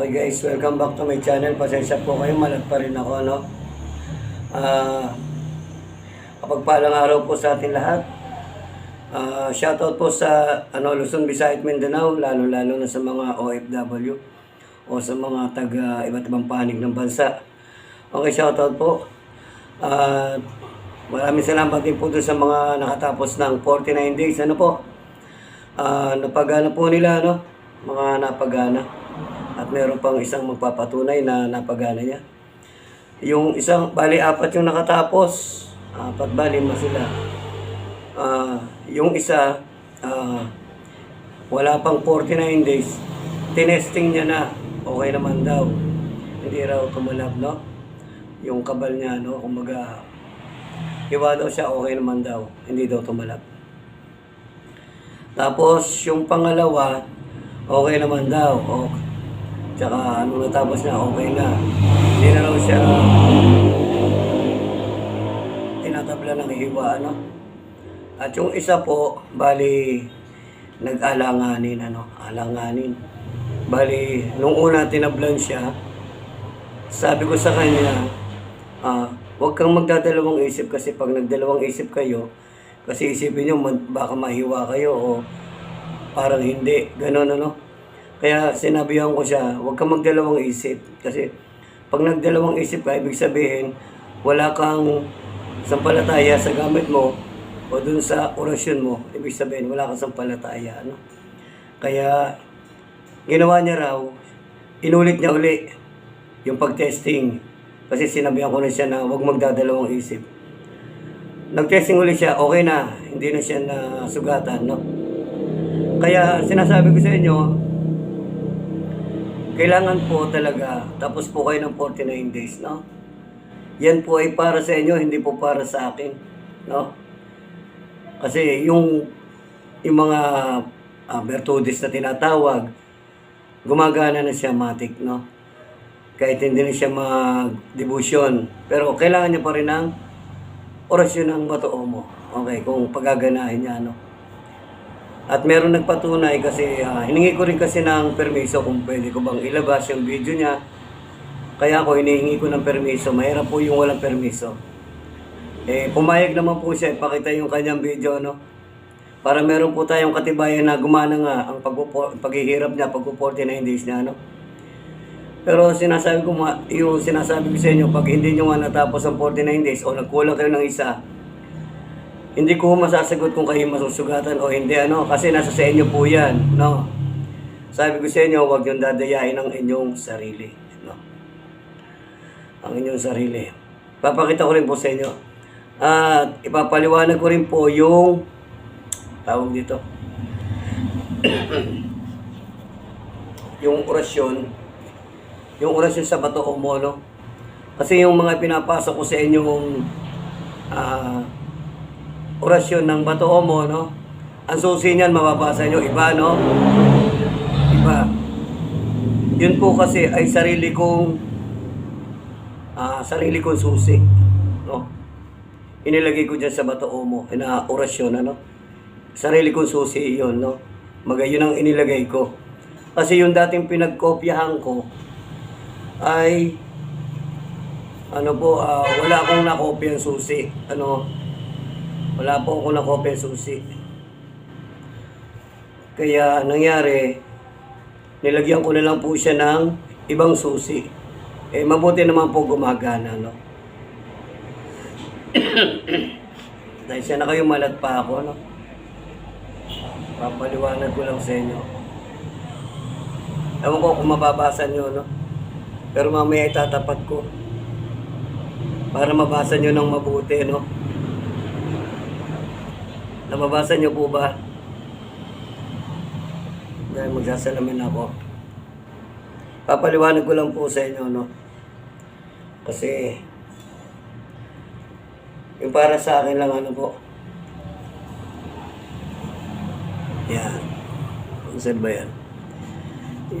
Okay guys, welcome back to my channel. Pasensya po kayo, malat pa rin ako, no? Ah, kapag palang araw po sa ating lahat. Ah, shoutout po sa ano, Luzon, Visayas, Mindanao, lalo-lalo na sa mga OFW o sa mga taga iba't ibang panig ng bansa. Okay, shoutout po. At maraming salamat din po doon sa mga nakatapos ng 49 days. Ano po? Ah, napagana po nila, no? Mga napagana. At meron pang isang magpapatunay na napagana niya. Yung isang, bali apat yung nakatapos. Apat bali ma sila. Ah, yung isa, ah, wala pang 49 days. Tinesting niya na. Okay naman daw. Hindi raw tumalab, no? Yung kabal niya, no? Kumbaga, iwa daw siya, okay naman daw. Hindi daw tumalab. Tapos, yung pangalawa, okay naman daw. O, tsaka, ano natapos niya, okay na. Hindi na raw siya tinatabla ng hiwa, ano. At yung isa po, bali, nag-alanganin, ano, alanganin. Bali, nung una tinablan siya, sabi ko sa kanya, ah, huwag kang magdadalawang isip kasi pag nagdalawang isip kayo, kasi isipin nyo, baka mahiwa kayo o parang hindi, gano'n ano. Kaya sinabihan ko siya, huwag kang magdalawang isip kasi pag nagdalawang isip ka, ibig sabihin, wala kang sampalataya sa gamit mo o dun sa orasyon mo, ibig sabihin, wala kang sampalataya. Ano? Kaya, ginawa niya raw, inulit niya uli yung pag-testing. Kasi sinabihan ko na siya na huwag magdadalawang isip. Nag-testing uli siya, okay na, hindi na siya nasugatan, no? Kaya sinasabi ko sa inyo, kailangan po talaga, tapos po kayo ng 49 days, no? Yan po ay para sa inyo, hindi po para sa akin, no? Kasi yung yung mga uh, virtudes na tinatawag, gumagana na siya matik, no? Kahit hindi na siya mag-devotion. Pero kailangan niya pa rin ng orasyon ng matoo mo. Okay, kung pagaganahin niya, no? At meron nagpatunay kasi ah, hiningi ko rin kasi ng permiso kung pwede ko bang ilabas yung video niya. Kaya ako hinihingi ko ng permiso. Mahirap po yung walang permiso. Eh, pumayag naman po siya, ipakita yung kanyang video, no? Para meron po tayong katibayan na gumana nga ang paghihirap niya, pag 49 days niya, no? Pero sinasabi ko, yung sinasabi ko sa inyo, pag hindi nyo nga natapos ang 49 days o nagkulang kayo ng isa, hindi ko masasagot kung kayo masusugatan o hindi, ano? Kasi nasa sa inyo po yan, no? Sabi ko sa inyo, huwag yung dadayain ang inyong sarili, no? Ang inyong sarili. Papakita ko rin po sa inyo. At ipapaliwanag ko rin po yung tawag dito. yung orasyon, yung orasyon sa bato o mono. Kasi yung mga pinapasok ko sa inyong ah, orasyon ng bato o mono, ang susi niyan mababasa nyo, iba no? Iba. Yun po kasi ay sarili kong ah, sarili kong susi. No? Inilagay ko dyan sa bato o mo, na orasyon, ano? Sarili kong susi yun, no? Maga yun ang inilagay ko. Kasi yung dating pinagkopyahan ko ay ano po, ah, wala akong nakopyang susi. Ano, wala po akong nakopyang susi. Kaya nangyari, nilagyan ko na lang po siya ng ibang susi. Eh, mabuti naman po gumagana, no? Dahil siya na kayo malat pa ako, no? Papaliwanag ko lang sa inyo. Ewan ko kung mababasa nyo, no? Pero mamaya itatapat ko. Para mabasa nyo ng mabuti, no? Nababasa nyo po ba? Dahil magsasalamin ako. Papaliwanag ko lang po sa inyo, no? Kasi, yung para sa akin lang, ano po? Yan. Saan ba yan?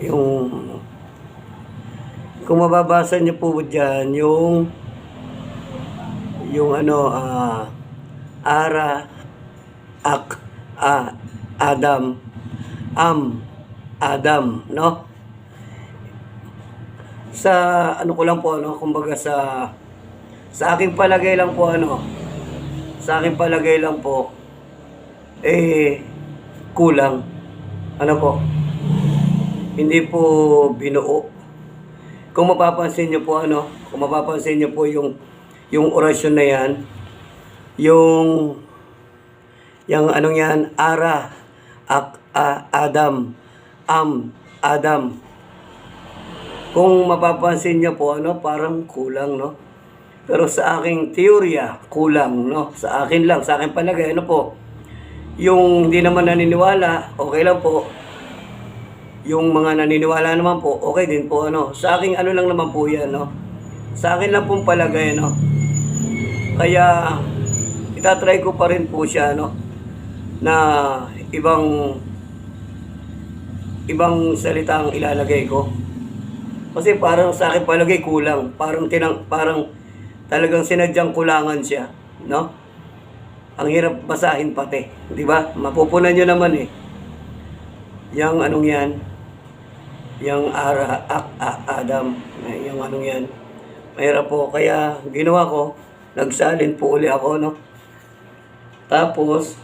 Yung, kung mababasa niyo po dyan, yung, yung ano, ah, Ara, Ak, A, Adam, Am, Adam, no? sa ano ko lang po ano, kumbaga sa sa aking palagay lang po ano, sa aking palagay lang po eh kulang. Ano po? Hindi po binuo. Kung mapapansin niyo po ano, kung mapapansin niyo po yung yung orasyon na yan, yung yung anong yan, Ara, Ak, A- Adam, Am, Adam. Kung mapapansin niyo po, ano, parang kulang, no? Pero sa aking teorya, kulang, no? Sa akin lang, sa akin palagay, ano po, yung hindi naman naniniwala, okay lang po. Yung mga naniniwala naman po, okay din po, ano? Sa aking ano lang naman po yan, no? Sa akin lang pong palagay, no? Kaya, itatry ko pa rin po siya, no? Na ibang ibang salita ang ilalagay ko. Kasi parang sa akin palagay kulang. Parang tinang, parang talagang sinadyang kulangan siya, no? Ang hirap basahin pati, di ba? Mapupunan nyo naman eh. Yang anong yan? Yang Ara, Ak, A- Adam, yung anong yan. Mahirap po, kaya ginawa ko, nagsalin po uli ako, no? Tapos,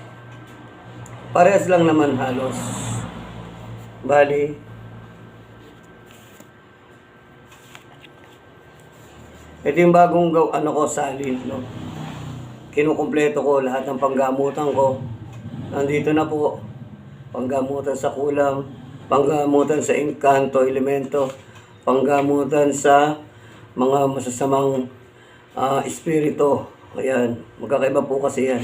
parehas lang naman halos. Bali, ito yung bagong gaw, ano ko, salin, no? Kinukumpleto ko lahat ng panggamutan ko. Nandito na po. Panggamutan sa kulang, panggamutan sa engkanto, elemento, panggamutan sa mga masasamang ah, espiritu. Ayan, magkakaiba po kasi yan.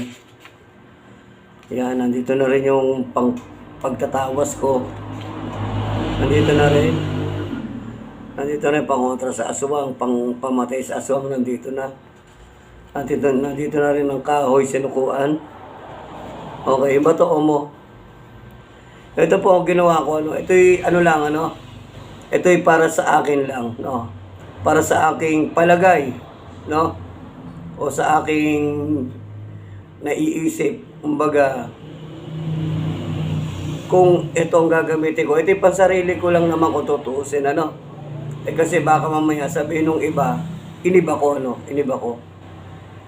Yan, nandito na rin yung pang, pagtatawas ko. Nandito na rin. Nandito na yung pangontra sa aswang, pang pamatay sa aswang, nandito na. Nandito, nandito na rin ang kahoy, sinukuan. Okay, iba to mo. Ito po ang ginawa ko, ano. Ito'y ano lang, ano. Ito'y para sa akin lang, no. Para sa aking palagay, no. O sa aking naiisip, kumbaga, kung ito ang gagamitin ko, ito pansarili ko lang naman kung tutuusin, ano. Eh kasi baka mamaya sabihin nung iba, iniba ko, ano, iniba ko.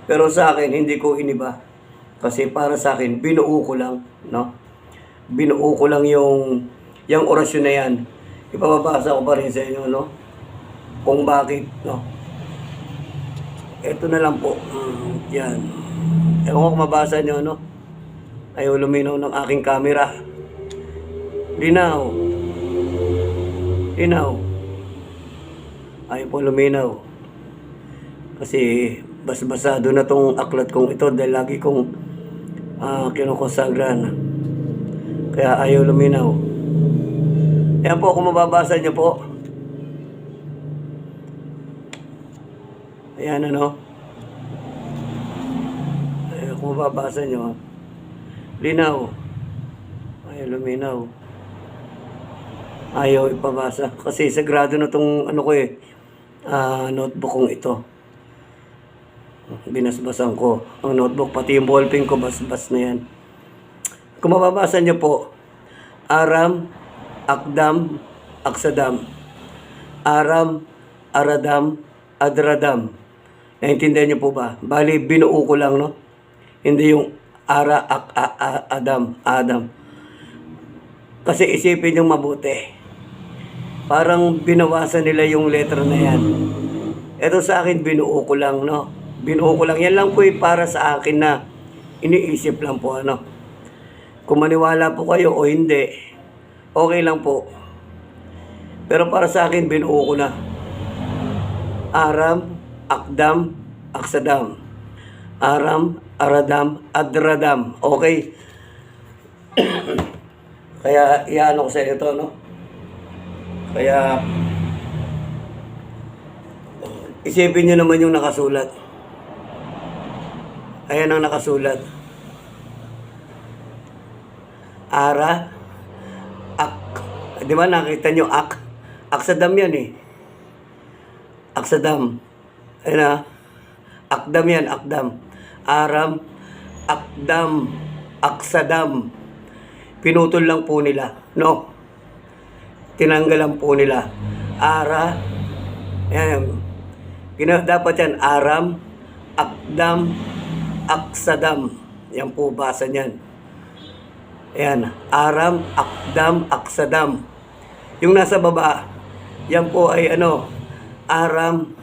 Pero sa akin, hindi ko iniba. Kasi para sa akin, binuo ko lang, no. Binuo ko lang yung, yung orasyon na yan. Ipapabasa ko pa rin sa inyo, no. Kung bakit, no. Ito na lang po. Mm, yan. Ewan ko kung mabasa nyo, no. Ayaw luminaw ng aking camera. Linaw. Linaw. Ayaw po luminaw. Kasi basbasado na tong aklat kong ito dahil lagi kong uh, kinukonsagran. Kaya ayaw luminaw. Yan po kung mababasa niyo po. Ayan ano. Ayaw kung mababasa niyo. Linaw. Ayaw luminaw. Ayaw ipabasa. Kasi sagrado na tong ano ko eh. ah, notebook kong ito. Binasbasan ko. Ang notebook, pati yung ballpen ko, basbas na yan. Kung mababasa niyo po, Aram, Akdam, Aksadam. Aram, Aradam, Adradam. Naintindihan niyo po ba? Bali, binuo ko lang, no? Hindi yung Ara, Ak, A, A, Adam, Adam. Kasi isipin yung mabuti. Parang binawasan nila yung letter na yan. Ito sa akin, binuo ko lang, no? Binuo ko lang. Yan lang po eh, para sa akin na iniisip lang po, ano? Kung maniwala po kayo o hindi, okay lang po. Pero para sa akin, binuo ko na. Aram, Akdam, Aksadam. Aram, Aradam, Adradam. Okay. Kaya iano ko sa ito, no? Kaya isipin nyo naman yung nakasulat. Ayan ang nakasulat. Ara, ak. Di ba nakita nyo ak? Aksadam yan eh. Aksadam. Ayan na. Akdam yan, akdam. Aram, akdam, aksadam. Pinutol lang po nila. No? Tinanggalan po nila. Ara, Ayan. Gina, dapat yan, aram, akdam, aksadam. Yan po basa niyan. Ayan, aram, akdam, aksadam. Yung nasa baba, yan po ay ano, aram,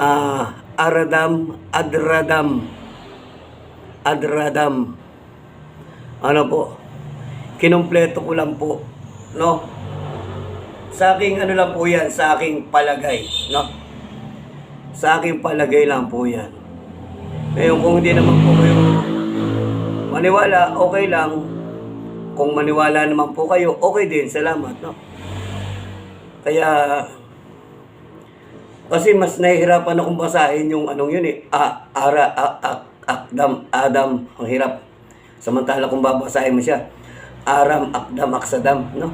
ah, aradam, adradam. Adradam. Ano po? Kinumpleto ko lang po. No? Sa aking ano lang po yan, sa aking palagay. No? Sa aking palagay lang po yan. Ngayon kung hindi naman po kayo maniwala, okay lang. Kung maniwala naman po kayo, okay din. Salamat. No? Kaya kasi mas nahihirapan akong basahin yung anong yun eh. A, ara, a, a, akdam, adam. Ang hirap. Samantala kung babasahin mo siya. Aram, akdam, aksadam. No?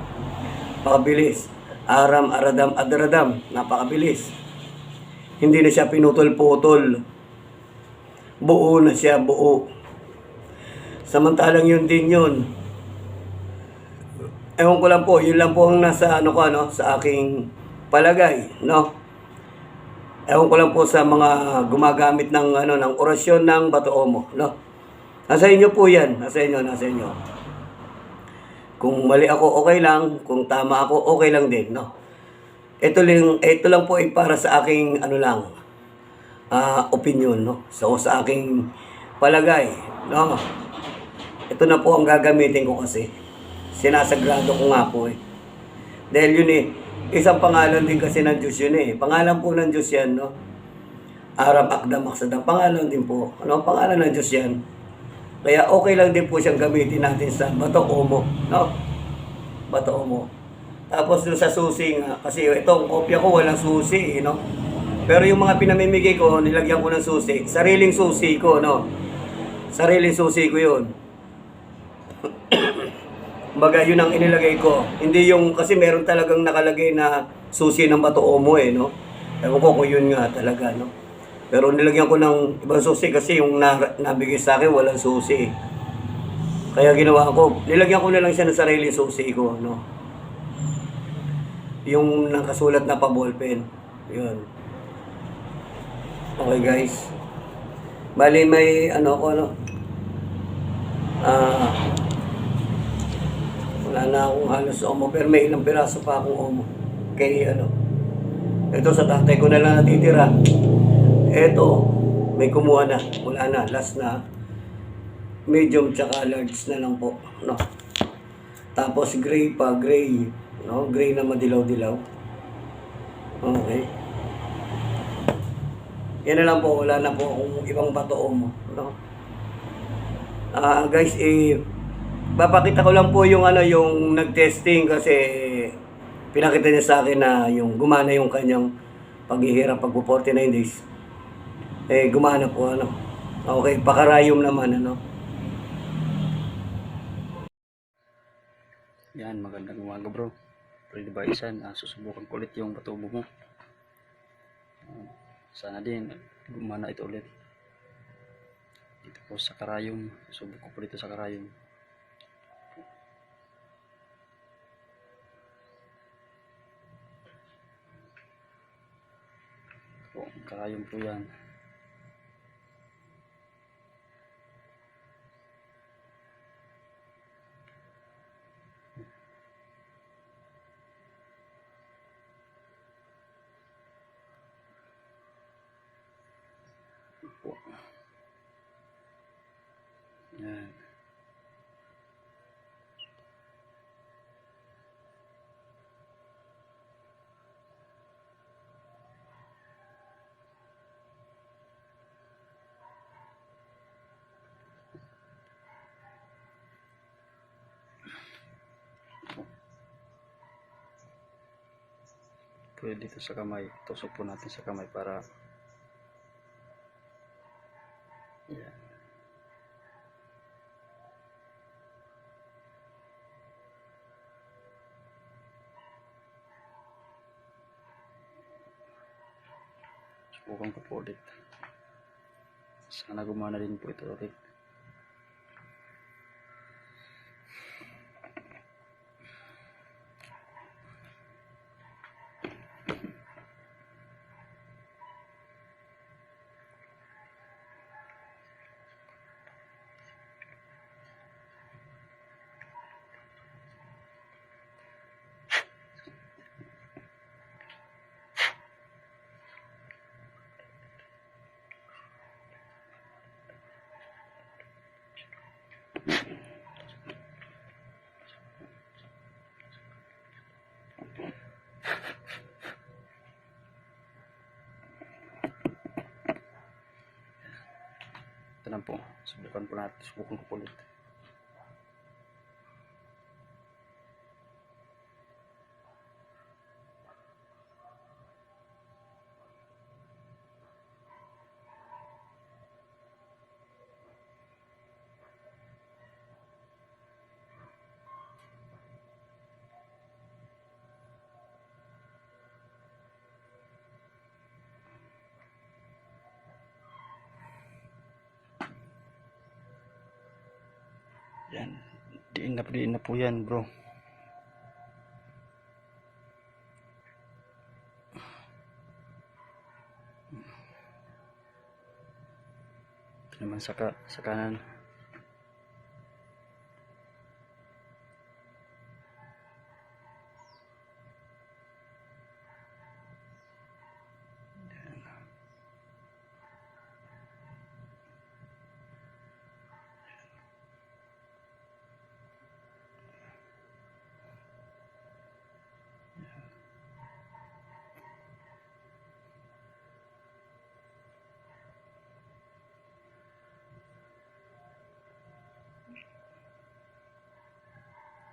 Napakabilis. Aram, aradam, adradam. Napakabilis. Hindi na siya pinutol-putol. Buo na siya, buo. Samantalang yun din yun. Ewan ko lang po, yun lang po ang nasa ano ko, ano, sa aking palagay, no? Ewan ko lang po sa mga gumagamit ng ano ng orasyon ng Bato Omo, no? Nasa inyo po 'yan, nasa inyo, nasa inyo. Kung mali ako, okay lang. Kung tama ako, okay lang din, no? Ito lang, ito lang po ay para sa aking ano lang, ah opinion, no? So sa aking palagay, no? Ito na po ang gagamitin ko kasi. Sinasagrado ko nga po eh. Dahil yun eh, isang pangalan din kasi ng Diyos yun eh. Pangalan po ng Diyos yan, no? Aram Akdam Aksadam. Pangalan din po. Ano? Pangalan ng Diyos yan. Kaya okay lang din po siyang gamitin natin sa Bato Omo, no? Bato Omo. Tapos dun sa susi nga, kasi itong kopya ko walang susi, eh, no? Pero yung mga pinamimigay ko, nilagyan ko ng susi. Sariling susi ko, no? Sariling susi ko yun. Baga yun ang inilagay ko. Hindi yung, kasi meron talagang nakalagay na susi ng bato omo eh, no? Ewan ko kung yun nga talaga, no? Pero nilagyan ko ng ibang susi kasi yung na, nabigay sa akin walang susi. Kaya ginawa ko, nilagyan ko na lang siya ng sarili susi ko, no? Yung nakasulat na pa ballpen. Yun. Okay guys. Bali may ano ko ano. Ah, wala na akong halos omo, pero may ilang piraso pa akong omo. Kay ano. Ito sa tatay ko na lang natitira. Ito, may kumuha na. Wala na. Last na. Medium tsaka large na lang po. No. Tapos gray pa, gray. No, gray na madilaw-dilaw. Okay. Yan na lang po. Wala na po akong ibang bato omo. No. Ah, guys, eh, papakita ko lang po yung ano, yung nag-testing kasi pinakita niya sa akin na yung gumana yung kanyang paghihirap pag 49 days. Eh, gumana po ano. Okay, pakarayom naman ano. Yan, magandang umaga bro. Ready ba isan? Ah, susubukan ko ulit yung batubo mo. Ah, sana din, gumana ito ulit. Dito po sa karayom. Susubukan ko po dito sa karayom. Karayom po yan. Po. Pwede dito sa kamay. Tusok po natin sa kamay para yan. Subukan ko po ulit. Sana gumana din po ito ulit. Lang po. Subukan po natin. Subukan ko po ulit. Yan. Diin na, diin na po yan bro. Naman sa, ka, sa kanan.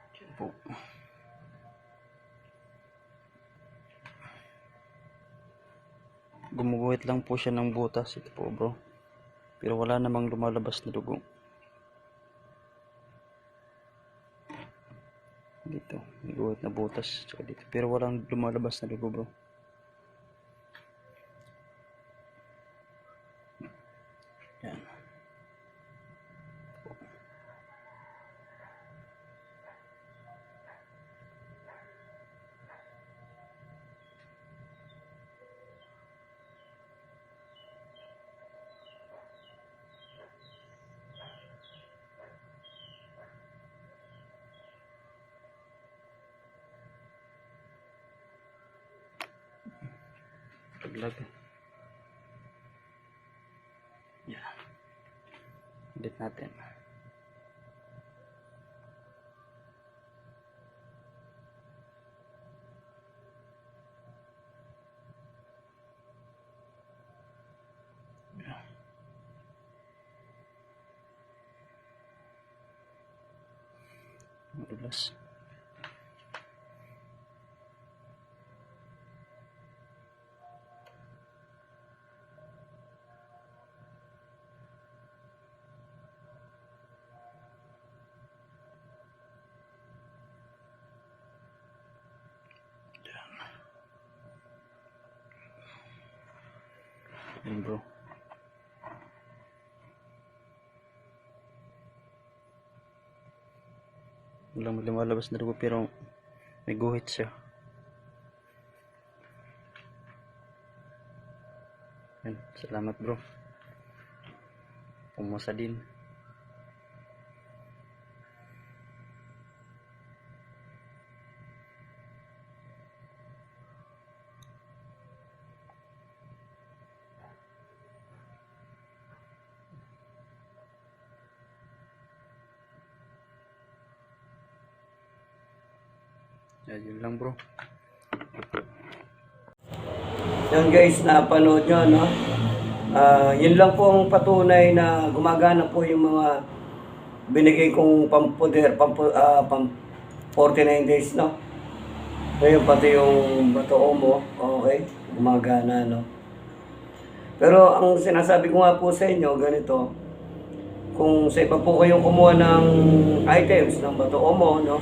Yan po. Gumuguhit lang po siya ng butas. Ito po bro. Pero wala namang lumalabas na dugo. Dito. Guhit na butas. Dito. Pero walang lumalabas na dugo bro. fabulous Walang lumalabas na dugo pero may guhit siya. Yan. Salamat bro. Pumasa din. Yan, yun lang bro. Yan guys, napanood nyo, no? Ah, yun lang po ang patunay na gumagana po yung mga binigay kong pampuder, pampu, ah, pam 49 days, no? Ngayon pati yung bato mo, okay, gumagana, no? Pero ang sinasabi ko nga po sa inyo, ganito, kung sa iba po kayong kumuha ng items ng bato mo, no?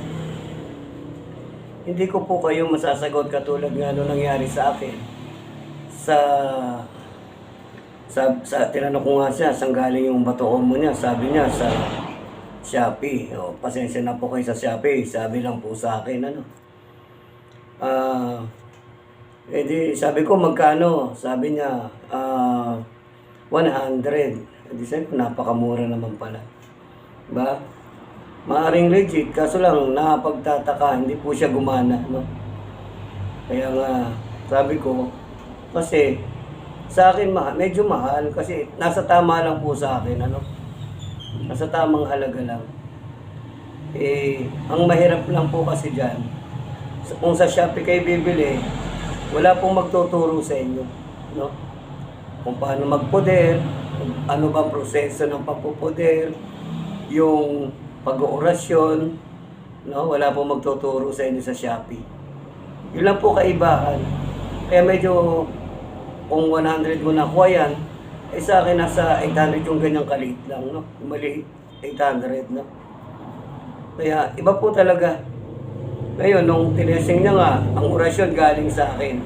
Hindi ko po kayo masasagot katulad nga nung nangyari sa akin sa sa, sa tinanong ko nga siya, saan galing yung bato mo niya? Sabi niya sa Shopee. O, pasensya na po kayo sa Shopee. Sabi lang po sa akin, ano. Ah, edi sabi ko magkano? Sabi niya, ah, 100. Edi sabi ko, napakamura naman pala. Ba? Maaring legit, kaso lang nakapagtataka, hindi po siya gumana, no? Kaya nga, sabi ko, kasi sa akin ma medyo mahal kasi nasa tama lang po sa akin, ano? Nasa tamang halaga lang. Eh, ang mahirap lang po kasi dyan, sa- kung sa Shopee kayo bibili, wala pong magtuturo sa inyo, no? kung paano magpoder, ano bang proseso ng pagpupoder, yung pag-oorasyon, no? wala pong magtuturo sa inyo sa Shopee. Yun lang po kaibahan. Kaya medyo, kung 100 mo nakuha yan, eh sa akin nasa 800 yung ganyang kalit lang, no? Maliit, 800, no? Kaya iba po talaga. Ngayon, nung tinesting niya nga, ang orasyon galing sa akin.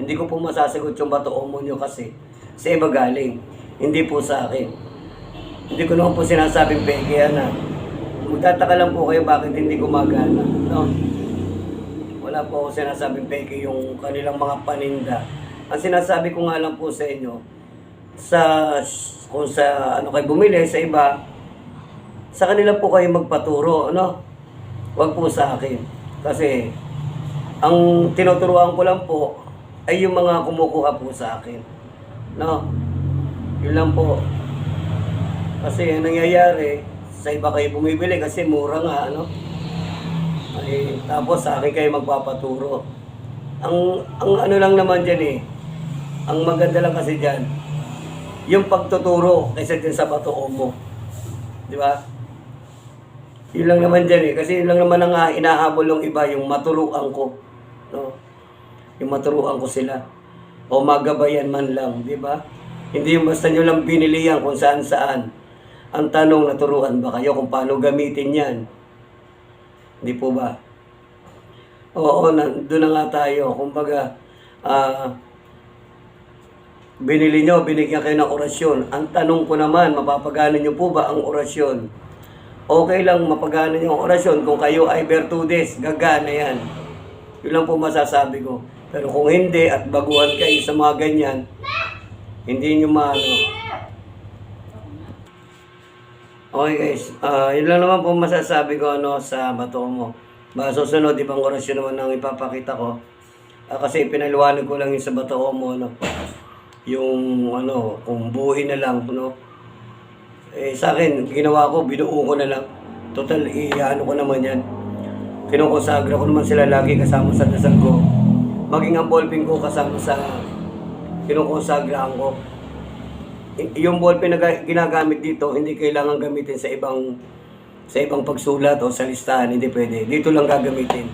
Hindi ko po masasagot yung bato mo nyo kasi sa iba galing. Hindi po sa akin. Hindi ko naman po sinasabing yan na. Magtataka lang po kayo bakit hindi gumagana. No? Wala po ako sinasabing peke yung kanilang mga paninda. Ang sinasabi ko nga lang po sa inyo, sa kung sa ano kayo bumili sa iba, sa kanila po kayo magpaturo, ano? Huwag po sa akin. Kasi ang tinuturuan ko lang po ay yung mga kumukuha po sa akin. No? Yun lang po. Kasi ang nangyayari, sa iba kayo bumibili kasi mura nga, ano? Ay, tapos sa akin kayo magpapaturo. Ang, ang ano lang naman dyan eh, ang maganda lang kasi dyan, yung pagtuturo kaysa din sa bato mo. Di ba? Yun lang naman dyan eh. Kasi yun lang naman ang ah, inahabol ng iba, yung maturuan ko. No? Yung maturuan ko sila. O magabayan man lang, di ba? Hindi yung basta nyo lang binili yan kung saan saan. Ang tanong, naturuan ba kayo kung paano gamitin yan? Di po ba? Oo, doon na nga tayo. Kumbaga, ah, binili nyo, binigyan kayo ng orasyon. Ang tanong ko naman, mapapagana nyo po ba ang orasyon? Okay lang mapagana nyo ang orasyon kung kayo ay Bertudes, gagana yan. Yun lang po masasabi ko. Pero kung hindi at baguhan kayo sa mga ganyan, hindi nyo maano. Okay guys, Ah, yun lang naman po masasabi ko ano sa bato mo. Ba, susunod, ibang orasyon naman ang ipapakita ko. Ah, kasi pinaliwanag ko lang yung sa bato mo, ano. Yung ano, kung buhay na lang, no. Eh, sa akin, ginawa ko, binuo ko na lang. Total, i-ano ko naman yan. Kinukonsagra ko naman sila lagi kasama sa dasal ko. Maging ang ko kasama sa kinukonsagraan ko. Yung ballpen na ga- ginagamit dito, hindi kailangan gamitin sa ibang sa ibang pagsulat o sa listahan, hindi pwede. Dito lang gagamitin.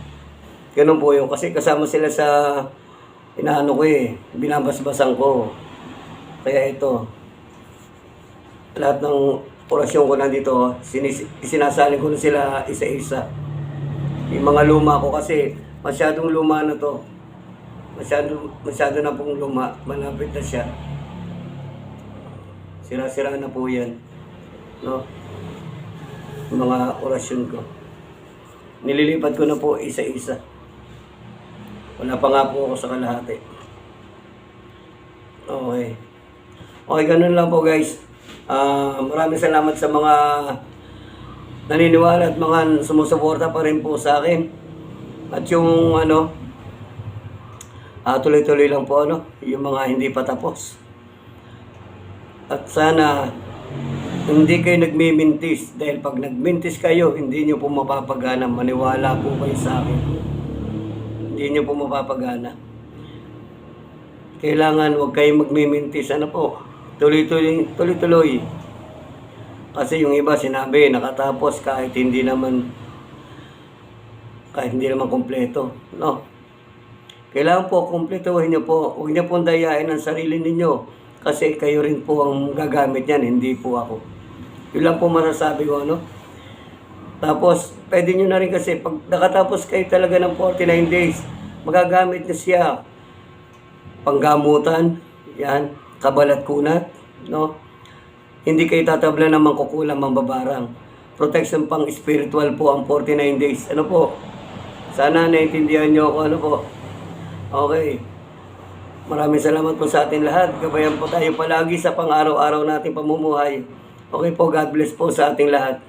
Ganun po yun. Kasi kasama sila sa inaano ko eh, binabasbasan ko. Kaya ito, lahat ng orasyon ko nandito, sinis, sinasalin ko na sila isa-isa. Yung mga luma ko kasi masyadong luma na to. Masyado, masyado na pong luma. Malapit na siya. Sira-sira na po yan. No? Mga orasyon ko. Nililipat ko na po isa-isa. Wala pa nga po ako sa kalahati. Okay. Okay, ganun lang po guys. Ah, maraming salamat sa mga naniniwala at mga sumusuporta pa rin po sa akin. At yung ano, ah, tuloy-tuloy lang po ano, yung mga hindi pa tapos. At sana hindi kayo nagmimintis dahil pag nagmintis kayo, hindi nyo po mapapagana. Maniwala po kayo sa akin. Hindi nyo po mapapagana. Kailangan huwag kayong magmimintis. Ano po? Tuloy-tuloy. Tuloy-tuloy. Kasi yung iba sinabi, nakatapos kahit hindi naman kahit hindi naman kompleto. No? Kailangan po, kumpletuhin nyo po. Huwag nyo pong dayain ang sarili ninyo. Kasi kayo rin po ang gagamit yan, hindi po ako. Yun lang po masasabi ko, ano? Tapos, pwede nyo na rin kasi, pag nakatapos kayo talaga ng 49 days, magagamit nyo siya. Panggamutan, yan, kabalat kunat, no? Hindi kayo tatabla ng mangkukulang mambabarang. Protection pang spiritual po ang 49 days. Ano po? Sana naintindihan nyo ako, ano po? Okay. Maraming salamat po sa atin lahat. Gabayan po tayo palagi sa pang-araw-araw nating pamumuhay. Okay po, God bless po sa ating lahat.